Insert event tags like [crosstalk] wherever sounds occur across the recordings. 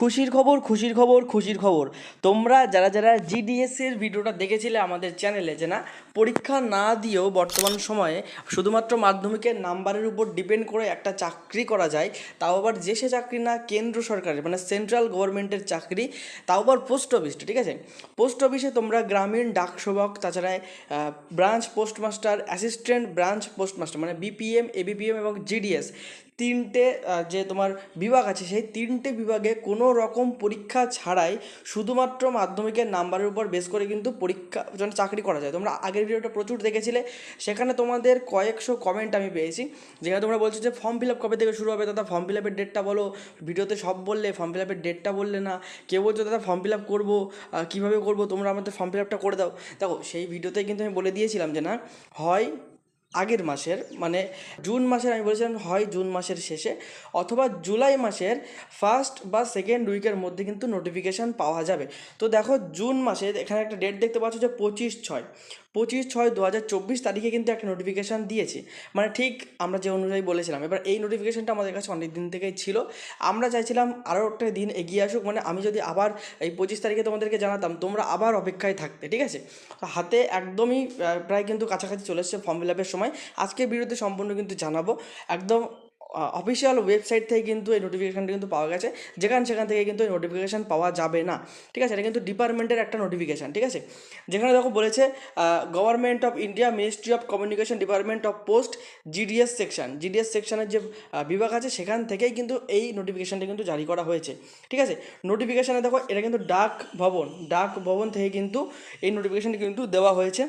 খুশির খবর খুশির খবর খুশির খবর। তোমরা যারা যারা জিডিএস এর ভিডিওটা দেখেছিলে আমাদের চ্যানেলে, যে না, পরীক্ষা না দিয়েও বর্তমান সময়ে শুধুমাত্র মাধ্যমিকের নাম্বারের উপর ডিপেন্ড করে একটা চাকরি করা যায়, তাও আবার যে সে চাকরি না কেন্দ্র সরকারের মানে সেন্ট্রাল গভর্নমেন্টের চাকরি, তাও আবার পোস্ট অফিসটা, ঠিক আছে? পোস্ট অফিসে তোমরা গ্রামীণ ডাক ডাকসেবক তাছাড়া branch postmaster, assistant branch postmaster মানে বিপিএম এবিপিএম এবং জিডিএস তিনটে যে তোমার বিভাগ আছে, সেই তিনটে বিভাগে কোনো রকম পরীক্ষা ছাড়াই শুধুমাত্র মাধ্যমিকের নাম্বারের উপর বেস করে কিন্তু পরীক্ষা যেন চাকরি করা যায়। তোমরা আগের ভিডিওটা প্রচুর দেখেছিলে, সেখানে তোমাদের কয়েকশো কমেন্ট আমি পেয়েছি, যেখানে তোমরা বলছো যে ফর্ম ফিল আপ কবে থেকে শুরু হবে? দাদা ফর্ম ফিল আপের ডেটটা বলো। ভিডিওতে সব বললে ফর্ম ফিল আপের ডেটটা বললে না। কেউ বলছো, দাদা ফর্ম ফিল আপ করব কীভাবে করব? তোমরা আমাদের ফর্ম ফিল আপটা করে দাও। দেখো, সেই ভিডিওতে কিন্তু আমি বলে দিয়েছিলাম যে না, হয় আগের মাসের মানে জুন মাসের আমি বলেছিলাম হয় জুন মাসের শেষে, অথবা জুলাই মাসের ফার্স্ট বা সেকেন্ড উইকের মধ্যে কিন্তু নোটিফিকেশান পাওয়া যাবে। তো দেখো জুন মাসে এখানে একটা ডেট দেখতে পাচ্ছ যে পঁচিশ ছয়। পঁচিশ ছয় দু হাজার চব্বিশ তারিখে কিন্তু একটা নোটিফিকেশান দিয়েছে। মানে ঠিক আমরা যে অনুযায়ী বলেছিলাম, এবার এই নোটিফিকেশানটা আমাদের কাছে অনেক দিন থেকেই ছিল। আমরা চাইছিলাম আরও একটা দিন এগিয়ে আসুক মানে আমি যদি আবার এই পঁচিশ তারিখে তোমাদেরকে জানাতাম, তোমরা আবার অপেক্ষায় থাকতে, ঠিক আছে? হাতে একদমই প্রায় কিন্তু কাছাকাছি চলে এসছে ফর্ম ফিল আপের সময়। আজকের ভিডিওতে সম্পূর্ণ কিন্তু জানাব। একদম অফিসিয়াল ওয়েবসাইট থেকে কিন্তু এই নোটিফিকেশানটা কিন্তু পাওয়া গেছে। যেখান সেখান থেকে কিন্তু এই নোটিফিকেশান পাওয়া যাবে না। ঠিক আছে? এটা কিন্তু ডিপার্টমেন্টের একটা নোটিফিকেশান ঠিক আছে? যেখানে দেখো বলেছে government of India ministry of communication department of post GDS section GDS সেকশনের যে বিভাগ আছে, সেখান থেকেই কিন্তু এই নোটিফিকেশানটা কিন্তু জারি করা হয়েছে। ঠিক আছে? নোটিফিকেশানে দেখো, এটা কিন্তু ডাক ভবন। ডাক ভবন থেকে কিন্তু এই নোটিফিকেশানটি কিন্তু দেওয়া হয়েছে।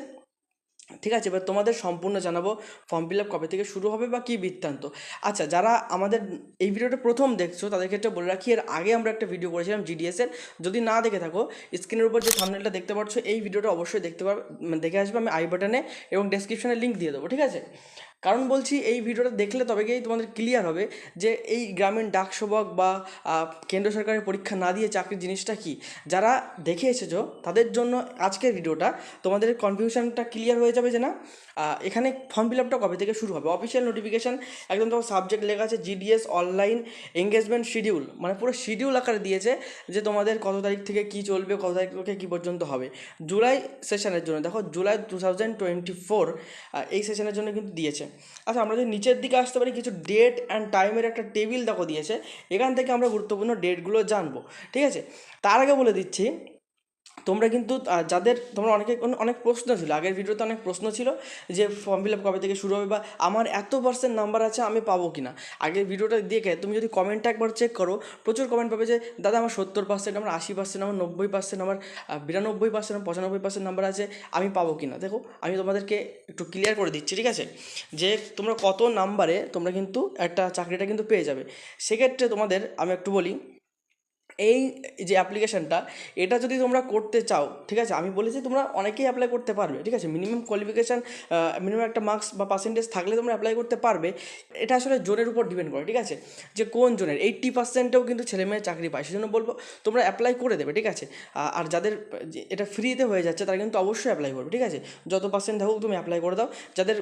ঠিক আছে, এবার তোমাদের সম্পূর্ণ জানাব ফর্ম ফিল আপ কবে থেকে শুরু হবে বা কী বৃত্তান্ত। আচ্ছা যারা আমাদের এই ভিডিওটা প্রথম দেখছ, তাদের ক্ষেত্রে বলে রাখি, এর আগে আমরা একটা ভিডিও করেছিলাম জিডিএসের যদি না দেখে থাকো স্ক্রিনের উপর যে থামনেলটা দেখতে পাচ্ছ এই ভিডিওটা অবশ্যই দেখতে মানে দেখে আসবে, আমি আই বাটনে এবং ডেসক্রিপশানে লিঙ্ক দিয়ে দেবো, ঠিক আছে? কারণ বলছি এই ভিডিওটা দেখলে তবে গিয়েই তোমাদের ক্লিয়ার হবে যে এই গ্রামীণ ডাকসেবক বা কেন্দ্র সরকারের পরীক্ষা না দিয়ে চাকরির জিনিসটা কি? যারা দেখে এসেছ, তাদের জন্য আজকের ভিডিওটা তোমাদের কনফিউশনটা ক্লিয়ার হয়ে যাবে যে না এখানে ফর্ম ফিল আপটা কবে থেকে শুরু হবে? অফিসিয়াল নোটিফিকেশান একদম তোমার সাবজেক্ট লেখা আছে জিডিএস অনলাইন এঙ্গেজমেন্ট শিডিউল মানে পুরো শিডিউল আকারে দিয়েছে যে তোমাদের কত তারিখ থেকে কী চলবে, কত তারিখ থেকে কী পর্যন্ত হবে। জুলাই সেশনের জন্য, দেখো July two thousand twenty four এই সেশনের জন্য কিন্তু দিয়েছে। আচ্ছা আমরা যদি নিচের দিকে আসতে পারি, কিছু ডেট অ্যান্ড টাইমের একটা টেবিল দেখো দিয়েছে। এখান থেকে আমরা গুরুত্বপূর্ণ ডেটগুলো জানব, ঠিক আছে? তার আগে বলে দিচ্ছি তোমরা কিন্তু যাদের, তোমরা অনেকে, অন- অনেক প্রশ্ন ছিল। আগের ভিডিওতে অনেক প্রশ্ন ছিল যে ফর্ম ফিল আপ কবে থেকে শুরু হবে বা আমার এত পার্সেন্ট নাম্বার আছে, আমি পাবো কি না আগের ভিডিওটা দেখে তুমি যদি কমেন্টটা একবার চেক করো, প্রচুর কমেন্ট পাবে যে, দাদা, আমার সত্তর পার্সেন্ট আমার আশি পার্সেন্ট আমার নব্বই পার্সেন্ট আমার বিরানব্বই পার্সেন্ট আমার পঁচানব্বই পার্সেন্ট নাম্বার আছে, আমি পাবো কি না দেখো, আমি তোমাদেরকে একটু ক্লিয়ার করে দিচ্ছি, ঠিক আছে? যে তোমরা কত নাম্বারে তোমরা কিন্তু একটা চাকরিটা কিন্তু পেয়ে যাবে। সেক্ষেত্রে তোমাদের, আমি একটু বলি এই যে অ্যাপ্লিকেশনটা এটা যদি তোমরা করতে চাও, ঠিক আছে? আমি বলেছি তোমরা অনেকেই অ্যাপ্লাই করতে পারবে, ঠিক আছে? মিনিমাম কোয়ালিফিকেশান মিনিমাম একটা মার্কস বা পার্সেন্টেজ থাকলে তোমরা অ্যাপ্লাই করতে পারবে। এটা আসলে জোনের উপর ডিপেন্ড করে, ঠিক আছে? যে কোন জোনের এইট্টি পার্সেন্টেও কিন্তু ছেলে মেয়ে চাকরি পায়, সেজন্য বলব তোমরা অ্যাপ্লাই করে দেবে, ঠিক আছে? আর যাদের এটা ফ্রিতে হয়ে যাচ্ছে, তারা কিন্তু অবশ্যই অ্যাপ্লাই করবে, ঠিক আছে? যত পার্সেন্ট থাকুক তুমি অ্যাপ্লাই করে দাও। যাদের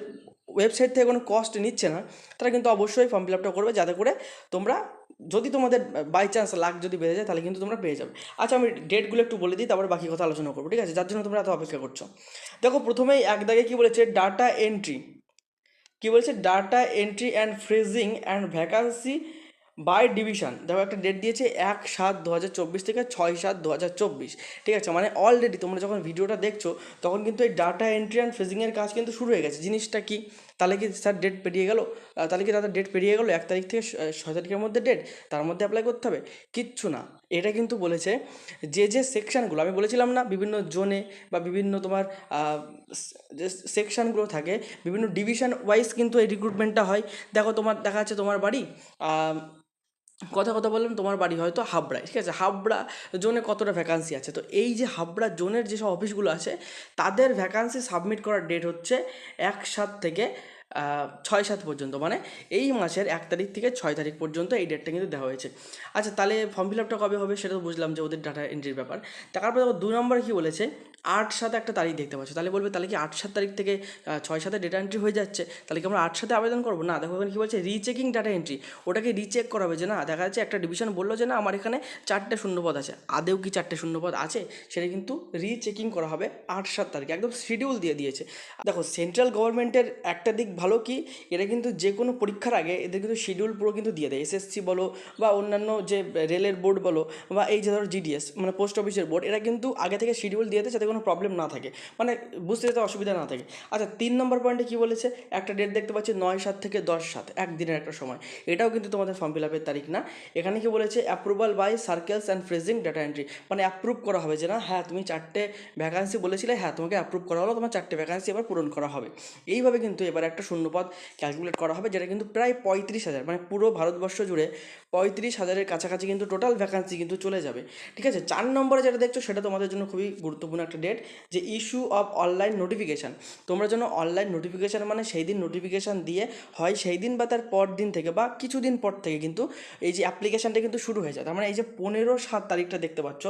ওয়েবসাইট থেকে কোনো কস্ট নিচ্ছে না, তারা কিন্তু অবশ্যই ফর্ম ফিল আপটা করবে, যাতে করে তোমরা যদি তোমাদের বাই চান্স লাখ যদি বেড়ে যায়, তাহলে কিন্তু তোমরা পেয়ে যাবে। আচ্ছা আমি ডেটগুলো একটু বলে দিই, তারপরে বাকি কথা আলোচনা করব, ঠিক আছে? যার জন্য তোমরা এত অপেক্ষা করছ। দেখো, প্রথমেই এক দাগে কী বলেছে? ডাটা এন্ট্রি কী বলেছে? Data entry and freezing and vacancy by division দেখো, একটা ডেট দিয়েছে এক সাত দু হাজার চব্বিশ থেকে ছয় সাত দু হাজার চব্বিশ। ঠিক আছে? মানে অলরেডি তোমরা যখন ভিডিওটা দেখছ, তখন কিন্তু এই ডাটা এন্ট্রি অ্যান্ড ফ্রেজিংয়ের কাজ কিন্তু শুরু হয়ে গেছে। জিনিসটা কি? তাহলে কি স্যার ডেট পেরিয়ে গেল? তাহলে কি দাদা ডেট পেরিয়ে গেলো? এক তারিখ থেকে ছয় তারিখের মধ্যে ডেট তার মধ্যে অ্যাপ্লাই করতে হবে? কিচ্ছু না। এটা কিন্তু বলেছে যে যে সেকশানগুলো আমি বলেছিলাম না, বিভিন্ন জোনে বা বিভিন্ন তোমার যে সেকশানগুলো থাকে, বিভিন্ন ডিভিশন ওয়াইজ কিন্তু এই রিক্রুটমেন্টটা হয়। দেখো তোমার, দেখা যাচ্ছে তোমার বাড়ি কথা কথা বললাম, তোমার বাড়ি হয়তো হাবড়ায়, ঠিক আছে? হাবড়া জোনে কতটা ভ্যাকান্সি আছে? তো এই যে হাবড়া জোনের যেসব অফিসগুলো আছে, তাদের ভ্যাকান্সি সাবমিট করার ডেট হচ্ছে এক সাত থেকে ছয় সাত পর্যন্ত। মানে এই মাসের এক তারিখ থেকে ছয় তারিখ পর্যন্ত এই ডেটটা কিন্তু দেওয়া হয়েছে। আচ্ছা তাহলে ফর্ম ফিল আপটা কবে হবে সেটা তো বুঝলাম যে ওদের ডাটা এন্ট্রির ব্যাপার। তারপর দু নম্বরে কী বলেছে? আট সাত একটা তারিখ দেখতে পাচ্ছ। তাহলে বলবে, তাহলে কি আট সাত তারিখ থেকে ছয় সাথে ডেটা এন্ট্রি হয়ে যাচ্ছে? তাহলে কি আমরা আট সাথে আবেদন করব? না, দেখো এখানে কী বলছে রিচেকিং ডাটা এন্ট্রি ওটাকে রিচেক করা হবে যে, না, দেখা যাচ্ছে একটা ডিভিশন বলল যে, না, আমার এখানে চারটে শূন্যপদ আছে। আদেও কি চারটে শূন্যপদ আছে? সেটা কিন্তু রিচেকিং করা হবে আট সাত তারিখে। একদম শিডিউল দিয়ে দিয়েছে। দেখো সেন্ট্রাল গভর্নমেন্টের একটা দিক ভালো কি? এরা কিন্তু যে কোনো পরীক্ষার আগে এদের কিন্তু শিডিউল পুরো কিন্তু দিয়ে দেয়। এসএসসি বলো বা অন্যান্য যে রেলের বোর্ড বলো বা এই যে ধরো জিডিএস মানে পোস্ট অফিসের বোর্ড এরা কিন্তু আগে থেকে শিডিউল দিয়ে দেয় যাতে কোনো প্রবলেম না থাকে। মানে বুঝতে যাতে অসুবিধা না থাকে। আচ্ছা তিন নম্বর পয়েন্টে কী বলেছে? একটা ডেট দেখতে পাচ্ছি নয় সাত থেকে দশ সাত একদিনের একটা সময়। এটাও কিন্তু তোমাদের ফর্ম ফিল আপের তারিখ না। এখানে কি বলেছে? Approval by circles and freezing data entry মানে অ্যাপ্রুভ করা হবে যে না হ্যাঁ তুমি চারটে ভ্যাকান্সি বলেছিলে হ্যাঁ তোমাকে অ্যাপ্রুভ করা হলো, তোমার চারটে ভ্যাকান্সি এবার পূরণ করা হবে। এইভাবে কিন্তু এবার একটা শূন্যপদ ক্যালকুলেট করা হবে, যেটা কিন্তু প্রায় পঁয়ত্রিশ হাজার মানে পুরো ভারতবর্ষ জুড়ে পঁয়ত্রিশ হাজারের কাছাকাছি কিন্তু টোটাল ভ্যাকান্সি কিন্তু চলে যাবে। ঠিক আছে? চার নম্বরে যেটা দেখছ, সেটা তোমাদের জন্য খুবই গুরুত্বপূর্ণ একটা ডেট যে ইস্যু অফ অনলাইন নোটিফিকেশান তোমরা যেন অনলাইন নোটিফিকেশান মানে সেই দিন নোটিফিকেশান দিয়ে হয় সেই দিন বা তার পর দিন থেকে বা কিছুদিন পর থেকে কিন্তু এই যে অ্যাপ্লিকেশানটা কিন্তু শুরু হয়ে যায়। তার মানে এই যে পনেরো সাত তারিখটা দেখতে পাচ্ছ,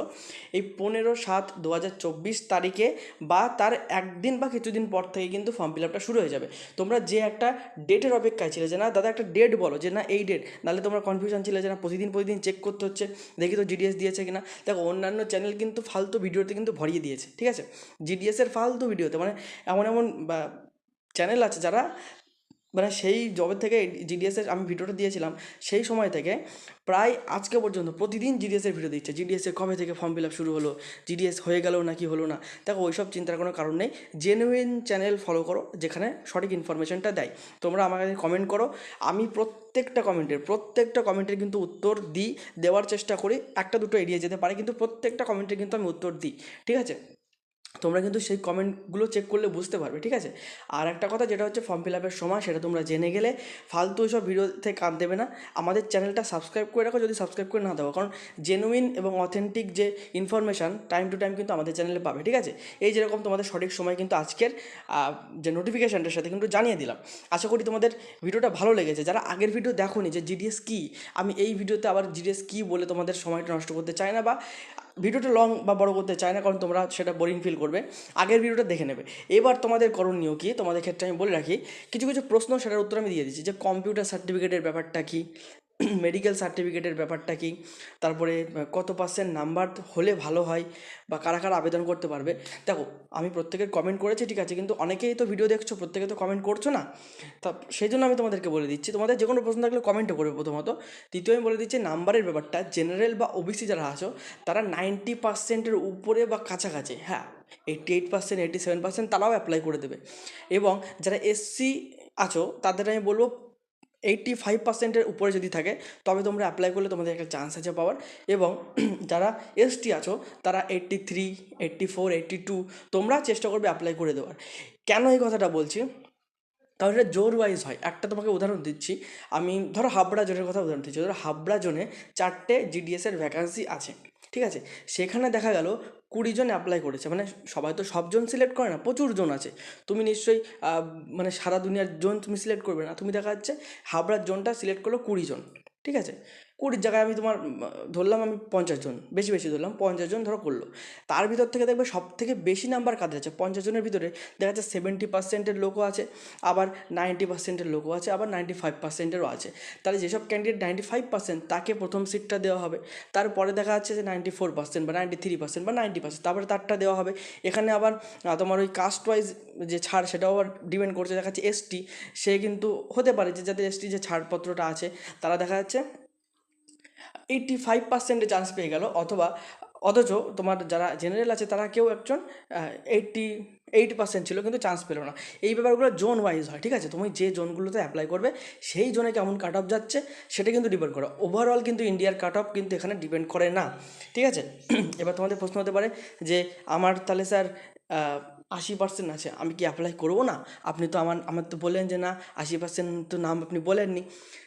এই পনেরো সাত দু হাজার চব্বিশ তারিখে বা তার একদিন বা কিছুদিন পর থেকে কিন্তু ফর্ম ফিল আপটা শুরু হয়ে যাবে। তোমরা যে একটা ডেটের অপেক্ষায় ছিলে যে না দাদা একটা ডেট বলো যে না এই ডেট নাহলে তোমরা কনফিউশন ছিলে যে না প্রতিদিন প্রতিদিন চেক করতে হচ্ছে, দেখি তো জিডিএস দিয়েছে কিনা। দেখো অন্যান্য চ্যানেল কিন্তু ফালতু ভিডিওতে কিন্তু ভরিয়ে দিয়েছে। ঠিক আছে? জিডিএসের ফালতু ভিডিওতে মানে এমন এমন চ্যানেল আছে যারা মানে সেই জবের থেকে জিডিএসের আমি ভিডিওটা দিয়েছিলাম, সেই সময় থেকে প্রায় আজকে পর্যন্ত প্রতিদিন জিডিএসের ভিডিও দিচ্ছে। জিডিএসের কবে থেকে ফর্ম ফিল আপ শুরু হলো? জিডিএস হয়ে গেল নাকি হলো না? দেখো, ওইসব চিন্তার কোনো কারণ নেই। জেনুইন চ্যানেল ফলো করো, যেখানে সঠিক ইনফরমেশনটা দেয়। তোমরা আমাকে কমেন্ট করো। আমি প্রত্যেকটা কমেন্টের প্রত্যেকটা কমেন্টের কিন্তু উত্তর দিই, দেওয়ার চেষ্টা করি। একটা দুটো এড়িয়ে যেতে পারে, কিন্তু প্রত্যেকটা কমেন্টের কিন্তু আমি উত্তর দিই। ঠিক আছে? তোমরা কিন্তু সেই কমেন্টগুলো চেক করলে বুঝতে পারবে, ঠিক আছে? আর একটা কথা যেটা হচ্ছে ফর্ম ফিল আপের সময়, সেটা তোমরা জেনে গেলে ফালতু সব ভিডিও থেকে কান দেবে না। আমাদের চ্যানেলটা সাবস্ক্রাইব করে রাখো, যদি সাবস্ক্রাইব করে না দেবো কারণ জেনুইন এবং অথেন্টিক যে ইনফরমেশান টাইম টু টাইম কিন্তু আমাদের চ্যানেলে পাবে, ঠিক আছে? এই যেরকম তোমাদের সঠিক সময় কিন্তু আজকের যে নোটিফিকেশানটার সাথে কিন্তু জানিয়ে দিলাম। আশা করি তোমাদের ভিডিওটা ভালো লেগেছে। যারা আগের ভিডিও দেখোনি যে জিডিএস কী, আমি এই ভিডিওতে আবার জিডিএস কী বলে তোমাদের সময়টা নষ্ট করতে চাই না বা ভিডিওটা লং বা বড় করতে চায় না, কারণ তোমরা সেটা বোরিং ফিল করবে। আগের ভিডিওটা দেখে নেবে। এবার তোমাদের করণীয় কী? তোমাদের ক্ষেত্রে আমি বলে রাখি, কিছু কিছু প্রশ্ন সেটার উত্তর আমি দিয়ে দিচ্ছি, যে কম্পিউটার সার্টিফিকেটের ব্যাপারটা কি? [clears throat] মেডিকেল সার্টিফিকেটের ব্যাপারটা কি? তারপরে কত পার্সেন্ট নাম্বার হলে ভালো হয়? বা কারা কারা আবেদন করতে পারবে? দেখো, আমি প্রত্যেকের কমেন্ট করেছি, ঠিক আছে? কিন্তু অনেকেই তো ভিডিও দেখছ, প্রত্যেকে তো কমেন্ট করছ না? তা সেই জন্য আমি তোমাদেরকে বলে দিচ্ছি, তোমাদের যে কোনো প্রশ্ন থাকলে কমেন্টও করবে প্রথমত। দ্বিতীয় আমি বলে দিচ্ছি নাম্বারের ব্যাপারটা জেনারেল বা ওবিসি যারা আছো, তারা নাইনটি পার্সেন্টের উপরে বা কাছাকাছি হ্যাঁ? Eighty eight percent eighty seven percent তারাও অ্যাপ্লাই করে দেবে। এবং যারা এসসি আছো, তাদের আমি বলব এইট্টি ফাইভ পার্সেন্টের উপরে যদি থাকে, তবে তোমরা অ্যাপ্লাই করলে তোমাদের একটা চান্স আছে পাওয়ার। এবং [clears throat] যারা এসটি আছো, তারা eighty three eighty four eighty two তোমরা চেষ্টা করবে অ্যাপ্লাই করে দেওয়ার। কেন এই কথাটা বলছি? তাহলে এটা জোর ওয়াইজ হয়। একটা তোমাকে উদাহরণ দিচ্ছি। আমি ধরো হাবড়া জোনের কথা উদাহরণ দিচ্ছি। ধরো হাবড়া জোনে চারটে জিডিএসের ভ্যাকান্সি আছে। ঠিক আছে? সেখানে দেখা গেল কুড়ি জন অ্যাপ্লাই করেছে। মানে সবাই তো সবজন সিলেক্ট করে না, প্রচুর জন আছে। তুমি নিশ্চয়ই মানে সারা দুনিয়ার জন তুমি সিলেক্ট করবে না। তুমি দেখা যাচ্ছে হাবড়ার জোনটা সিলেক্ট করল কুড়ি জন। ঠিক আছে? কুড়ির জায়গায় আমি তোমার ধরলাম আমি পঞ্চাশ জন, বেশি বেশি ধরলাম, পঞ্চাশ জন ধরো করল। তার ভিতর থেকে দেখবে সব থেকে বেশি নাম্বার কাদের আছে? পঞ্চাশ জনের ভিতরে দেখা যাচ্ছে সেভেন্টি পার্সেন্টের লোকও আছে, আবার নাইনটি পার্সেন্টের লোকও আছে, আবার নাইনটি ফাইভ পার্সেন্টেরও আছে। তাহলে যেসব ক্যান্ডিডেট নাইনটি ফাইভ পার্সেন্ট তাকে প্রথম সিটটা দেওয়া হবে। তারপরে দেখা যাচ্ছে যে নাইনটি ফোর পার্সেন্ট বা নাইনটি থ্রি পার্সেন্ট বা নাইনটি পার্সেন্ট তারপরে তারটা দেওয়া হবে। এখানে আবার তোমার ওই কাস্ট ওয়াইজ যে ছাড় সেটাও আবার ডিপেন্ড করছে। দেখা যাচ্ছে এসটি সে কিন্তু হতে পারে যে, যাদের এসটি যে ছাড়পত্রটা আছে, তারা দেখা যাচ্ছে এইটটি ফাইভ পার্সেন্টে চান্স পেয়ে গেল। অথবা, অথচ তোমার যারা জেনারেল আছে, তারা কেউ একজন এইটটি এইট পার্সেন্ট ছিল, কিন্তু চান্স পেল না। এই ব্যাপারগুলো জোন ওয়াইজ হয়, ঠিক আছে? তুমি যে জোনগুলোতে অ্যাপ্লাই করবে, সেই জোনে কেমন কাট অফ যাচ্ছে, সেটা কিন্তু ডিপেন্ড করে। ওভারঅল কিন্তু ইন্ডিয়ার কাট অফ কিন্তু এখানে ডিপেন্ড করে না, ঠিক আছে? [clears throat] এবার তোমাদের প্রশ্ন হতে পারে যে, আমার তাহলে স্যার আশি পার্সেন্ট আছে, আমি কি অ্যাপ্লাই করব না? আপনি তো আমার আমার তো বললেন যে না, আশি পার্সেন্ট তো নাম আপনি বলেননি।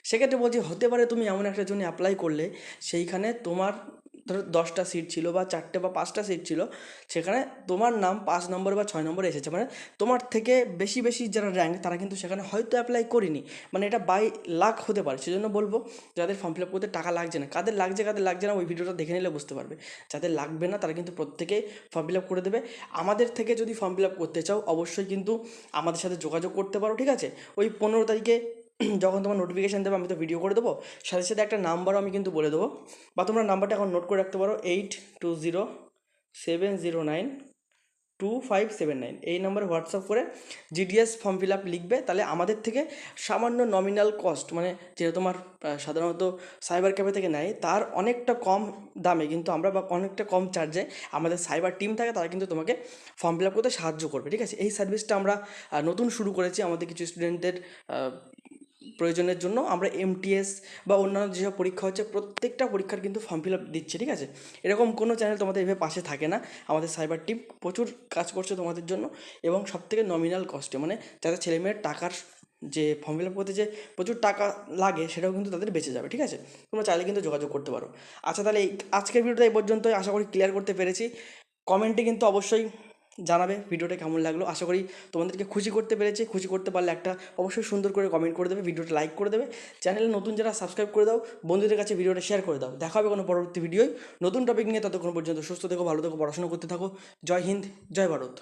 সেক্ষেত্রে বলছি, হতে পারে তুমি এমন একটা জন্য অ্যাপ্লাই করলে, সেইখানে তোমার ধরো দশটা সিট ছিল বা চারটে বা পাঁচটা সিট ছিল, সেখানে তোমার নাম পাঁচ নম্বর বা ছয় নম্বরে এসেছে। মানে তোমার থেকে বেশি বেশি যারা র্যাঙ্ক তারা কিন্তু সেখানে হয়তো অ্যাপ্লাই করিনি। মানে এটা বাই লাখ হতে পারে। সেজন্য বলব, যাদের ফর্ম ফিল আপ করতে টাকা লাগছে না, কাদের লাগছে কাদের লাগছে না, ওই ভিডিওটা দেখে নিলে বুঝতে পারবে। যাদের লাগবে না, তারা কিন্তু প্রত্যেকেই ফর্ম ফিল আপ করে দেবে। আমাদের থেকে যদি ফর্ম ফিল আপ করতে চাও, অবশ্যই কিন্তু আমাদের সাথে যোগাযোগ করতে পারো, ঠিক আছে? ওই পনেরো তারিখে [clears throat] যখন তোমার নোটিফিকেশান দেবে, আমি তো ভিডিও করে দেবো। সাথে সাথে একটা নাম্বারও আমি কিন্তু বলে দেবো। বা তোমরা নাম্বারটা এখন নোট করে রাখতে পারো eight two zero seven zero nine two five seven nine এই নাম্বারে হোয়াটসঅ্যাপ করে জিডিএস ফর্ম ফিল আপ লিখবে, তাহলে আমাদের থেকে সামান্য নমিনাল কস্ট মানে যেটা তোমার সাধারণত সাইবার ক্যাফে থেকে নেয়, তার অনেকটা কম দামে কিন্তু আমরা বা অনেকটা কম চার্জে আমাদের সাইবার টিম থাকে, তারা কিন্তু তোমাকে ফর্ম ফিল আপ করতে সাহায্য করবে, ঠিক আছে? এই সার্ভিসটা আমরা নতুন শুরু করেছি, আমাদের কিছু স্টুডেন্টদের প্রয়োজনের জন্য আমরা এমটিএস বা অন্যান্য যেসব পরীক্ষা হচ্ছে প্রত্যেকটা পরীক্ষার কিন্তু ফর্ম ফিল আপ দিচ্ছে, ঠিক আছে? এরকম কোনো চ্যানেল তোমাদের এভাবে পাশে থাকে না। আমাদের সাইবার টিম প্রচুর কাজ করছে তোমাদের জন্য এবং সবথেকে নমিনাল কস্টে মানে যাতে ছেলেমেয়ের টাকার যে ফর্ম ফিল আপ করতে যে প্রচুর টাকা লাগে, সেটাও কিন্তু তাদের বেঁচে যাবে, ঠিক আছে? তোমরা চাইলে কিন্তু যোগাযোগ করতে পারো। আচ্ছা তাহলে এই আজকের ভিডিওটা এই পর্যন্তই। আশা করি ক্লিয়ার করতে পেরেছি। কমেন্টে কিন্তু অবশ্যই জানাবে ভিডিওটা কেমন লাগল। আশা করি তোমাদেরকে খুশি করতে পেরেছে। খুশি করতে পারলে একটা অবশ্যই সুন্দর করে কমেন্ট করে দেবে, ভিডিওটা লাইক করে দেবে। চ্যানেলে নতুন যারা সাবস্ক্রাইব করে দাও, বন্ধুদের কাছে ভিডিওটা শেয়ার করে দাও। দেখা হবে কোনো পরবর্তী ভিডিওয় নতুন টপিক নিয়ে ততক্ষণ পর্যন্ত সুস্থ থেকো, ভালো থেকো, পড়াশোনা করতে থাকো। জয় হিন্দ, জয় ভারত।